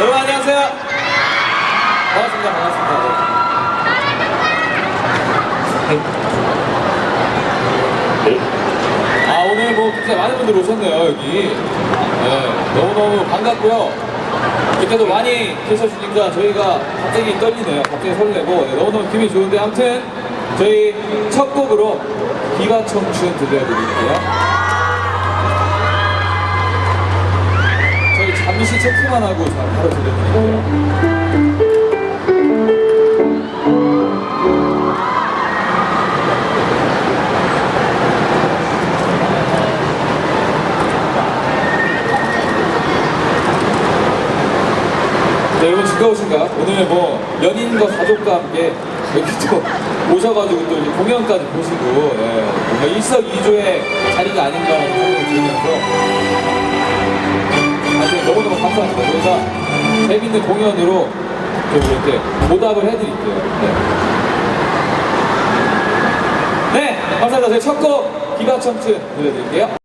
여러분 안녕하세요. 반갑습니다. 반갑습니다. 네. 아 오늘 뭐 진짜 많은 분들 오셨네요 여기. 네, 너무너무 반갑고요. 그때도 많이 계셔주니까 저희가 갑자기 떨리네요. 갑자기 설레고 네, 너무너무 기분이 좋은데 아무튼 저희 첫 곡으로 기가 청춘 들려드릴게요. 체크만 하고 자- 바로 들려드릴게요. 네, 여러분 즐거우신가요? 오늘 뭐 연인과 가족과 함께 여기 또 오셔가지고 또 이제 공연까지 보시고 예, 뭔가 일석이조의 자리가 아닌가라는 생각이 들면서 하여튼 너무너무 감사합니다. 저희가 재밌는 공연으로 좀 이렇게 보답을 해드릴게요. 네. 네, 감사합니다. 저희 첫 곡 기가 청춘 들려드릴게요.